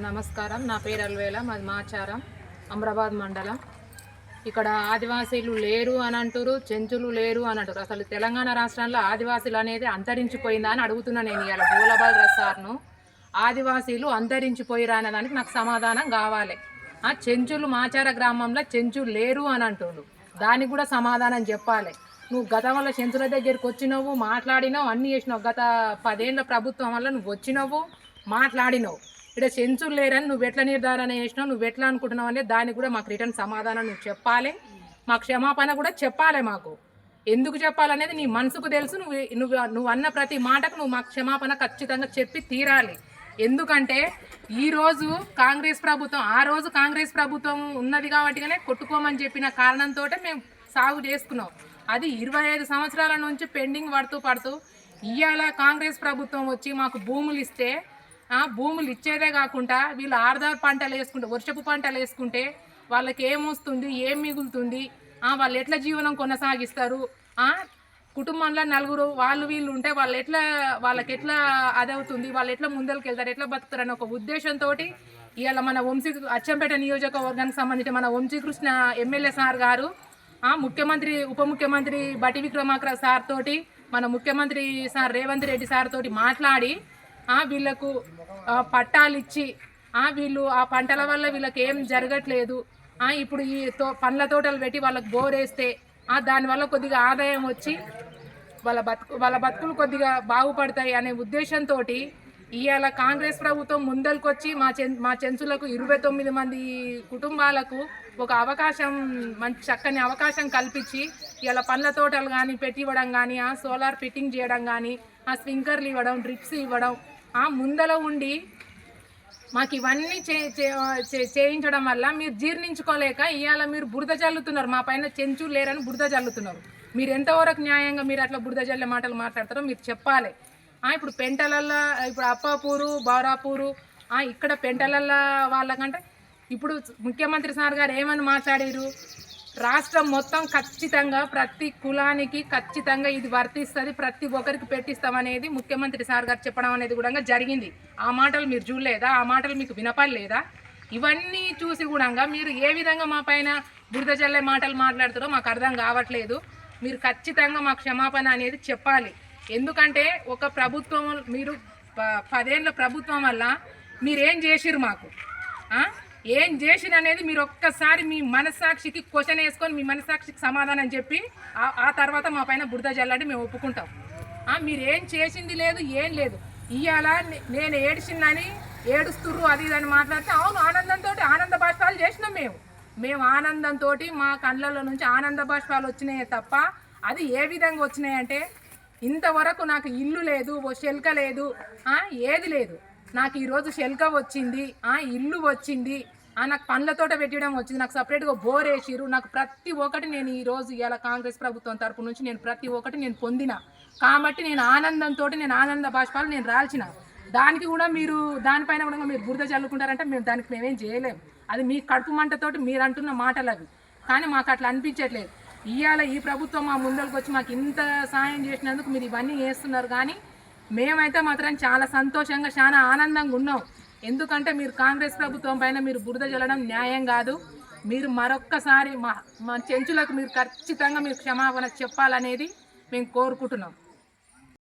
నమస్కారం. నా పేరు అల్వేల మాది మాచారం అమరాబాద్ మండలం. ఇక్కడ ఆదివాసీలు లేరు అని అంటారు చెంచులు లేరు అని అంటారు అసలు తెలంగాణ రాష్ట్రంలో ఆదివాసీలు అనేది అంతరించిపోయిందా అని అడుగుతున్నా నేను ఇవాళ గోలబాల్ రసార్ను ఆదివాసీలు అంతరించిపోయిరా అనే దానికి నాకు సమాధానం కావాలి. ఆ చెంచులు మాచార గ్రామంలో చెంచులు లేరు అని అంటుండు దానికి కూడా సమాధానం చెప్పాలి. నువ్వు గతంలో చెంచుల దగ్గరికి వచ్చినావు మాట్లాడినావు అన్నీ చేసినావు. గత పదేళ్ళ ప్రభుత్వం వల్ల నువ్వు వచ్చినావు మాట్లాడినావు. ఇక్కడ చెంచులు లేరని నువ్వు ఎట్లా నిర్ధారణ చేసినావు నువ్వు ఎట్లా అనుకుంటున్నావు అనేది దానికి కూడా మాకు రిటర్న్ సమాధానం నువ్వు చెప్పాలి. మా క్షమాపణ కూడా చెప్పాలి మాకు. ఎందుకు చెప్పాలనేది నీ మనసుకు తెలుసు నువ్వు నువ్వు నువ్వు అన్న ప్రతి మాటకు నువ్వు మాకు క్షమాపణ ఖచ్చితంగా చెప్పి తీరాలి. ఎందుకంటే ఈరోజు కాంగ్రెస్ ప్రభుత్వం ఆ రోజు కాంగ్రెస్ ప్రభుత్వం ఉన్నది కాబట్టిగానే కొట్టుకోమని చెప్పిన కారణంతో మేము సాగు చేసుకున్నాం. అది ఇరవై ఐదు సంవత్సరాల నుంచి పెండింగ్ పడుతూ పడుతూ ఇవాళ కాంగ్రెస్ ప్రభుత్వం వచ్చి మాకు భూములు ఇస్తే భూములు ఇచ్చేదే కాకుండా వీళ్ళు ఆర్దార్ పంటలు వేసుకుంటే వర్షపు పంటలు వేసుకుంటే వాళ్ళకి ఏమొస్తుంది ఏం మిగులుతుంది? వాళ్ళు ఎట్లా జీవనం కొనసాగిస్తారు? కుటుంబంలో నలుగురు వాళ్ళు వీళ్ళు ఉంటే వాళ్ళు ఎట్లా వాళ్ళకి ఎట్లా అదవుతుంది వాళ్ళు ఎట్లా ముందరికి వెళ్తారు ఎట్లా బతుకుతారు అనే ఒక ఉద్దేశంతో ఇవాళ మన వంశీ అచ్చంపేట నియోజకవర్గానికి సంబంధించిన మన వంశీకృష్ణ ఎమ్మెల్యే సార్ గారు ముఖ్యమంత్రి ఉప ముఖ్యమంత్రి బటి విక్రమార్క సార్ తోటి మన ముఖ్యమంత్రి సార్ రేవంత్ రెడ్డి సార్ తోటి మాట్లాడి వీళ్ళకు పట్టాలు ఇచ్చి ఆ, వీళ్ళు ఆ పంటల వల్ల వీళ్ళకి ఏం జరగట్లేదు. ఆ, ఇప్పుడు ఈ తో పండ్ల తోటలు పెట్టి వాళ్ళకి బోరేస్తే ఆ, దానివల్ల కొద్దిగా ఆదాయం వచ్చి వాళ్ళ బతుకు వాళ్ళ బతుకులు కొద్దిగా బాగుపడతాయి అనే ఉద్దేశంతో ఇవాళ కాంగ్రెస్ ప్రభుత్వం ముందరికొచ్చి మా చెన్ మా చెంచులకు ఇరవై తొమ్మిది మంది కుటుంబాలకు ఒక అవకాశం మంచి చక్కని అవకాశం కల్పించి ఇలా పండ్ల తోటలు కానీ పెట్టివ్వడం కానీ ఆ సోలార్ ఫిట్టింగ్ చేయడం కానీ ఆ స్ప్రింకర్లు ఇవ్వడం డ్రిప్స్ ఇవ్వడం ఆ ముందల ఉండి మాకు ఇవన్నీ చే చే- చే- చేయించడం వల్ల మీరు జీర్ణించుకోలేక ఇవాళ మీరు బురద చల్లుతున్నారు. మా పైన చెంచు లేరని బురద చల్లుతున్నారు. మీరు ఎంతవరకు న్యాయంగా మీరు అట్లా బురద చల్లే మాటలు మాట్లాడతారో మీరు చెప్పాలి. ఇప్పుడు పెంటలల్లో ఇప్పుడు అప్పాపూరు బౌరాపూరు ఇక్కడ పెంటలల్లో వాళ్ళకంటే ఇప్పుడు ముఖ్యమంత్రి సార్ గారు ఏమని మాట్లాడారు రాష్ట్రం మొత్తం ఖచ్చితంగా ప్రతి కులానికి ఖచ్చితంగా ఇది వర్తిస్తుంది. ప్రతి ఒక్కరికి పెట్టిస్తామనేది ముఖ్యమంత్రి సార్ గారు చెప్పడం అనేది కూడా జరిగింది. ఆ మాటలు మీరు చూడలేదా? ఆ మాటలు మీకు వినపడలేదా? ఇవన్నీ చూసి కూడా మీరు ఏ విధంగా మా పైన బురద మాటలు మాట్లాడుతారో మాకు అర్థం కావట్లేదు. మీరు ఖచ్చితంగా మా క్షమాపణ అనేది చెప్పాలి. ఎందుకంటే ఒక ప్రభుత్వం మీరు ప- ప్రభుత్వం వల్ల మీరేం చేసిర్రు మాకు? ఏం చేసిన అనేది మీరు ఒక్కసారి మీ మనస్సాక్షికి క్వశ్చన్ వేసుకొని మీ మనస్సాక్షికి సమాధానం చెప్పి ఆ- తర్వాత మా పైన బురద జల్లంటే మేము ఒప్పుకుంటాం. మీరు ఏం చేసింది లేదు ఏం లేదు. ఇవాళ నేను ఏడిచిందని ఏడుస్తుర్రు అది ఇది అని మాట్లాడితే అవును ఆనందంతో ఆనంద బాష్పాలు చేసినాం మేము. మేము ఆనందంతో మా కళ్ళల్లో నుంచి ఆనంద బాష్పాలు వచ్చినాయే తప్ప అది ఏ విధంగా వచ్చినాయంటే ఇంతవరకు నాకు ఇల్లు లేదు ఓ శెల్క లేదు ఏది లేదు. నాకు ఈరోజు శెల్క వచ్చింది ఆ, ఇల్లు వచ్చింది ఆ, నాకు పండ్ల తోట పెట్టడం వచ్చింది నాకు సపరేట్గా బోర్ వేసిరు నాకు ప్రతి ఒక్కటి నేను ఈరోజు ఇవాళ కాంగ్రెస్ ప్రభుత్వం తరపు నుంచి నేను ప్రతి ఒక్కటి నేను పొందిన. కాబట్టి నేను ఆనందంతో నేను ఆనంద బాష్పాలు నేను రాల్చిన. దానికి కూడా మీరు దానిపైన కూడా మీరు బురద చల్లుకుంటారంటే మేము దానికి మేమేం చేయలేము అది మీ కడుపు మంటతోటి మీరు అంటున్న మాటలు అవి. కానీ మాకు అట్లా అనిపించట్లేదు. ఇవాళ ఈ ప్రభుత్వం మా ముందరికి వచ్చి మాకు ఇంత సాయం చేసినందుకు మీరు ఇవన్నీ చేస్తున్నారు కానీ మేమైతే మాత్రం చాలా సంతోషంగా చాలా ఆనందంగా ఉన్నాం. ఎందుకంటే మీరు కాంగ్రెస్ ప్రభుత్వం పైన మీరు బురద జల్లడం న్యాయం కాదు. మీరు మరొక్కసారి మా మా చెంచులకు మీరు ఖచ్చితంగా మీరు క్షమాపణ చెప్పాలనేది మేము కోరుకుంటున్నాం.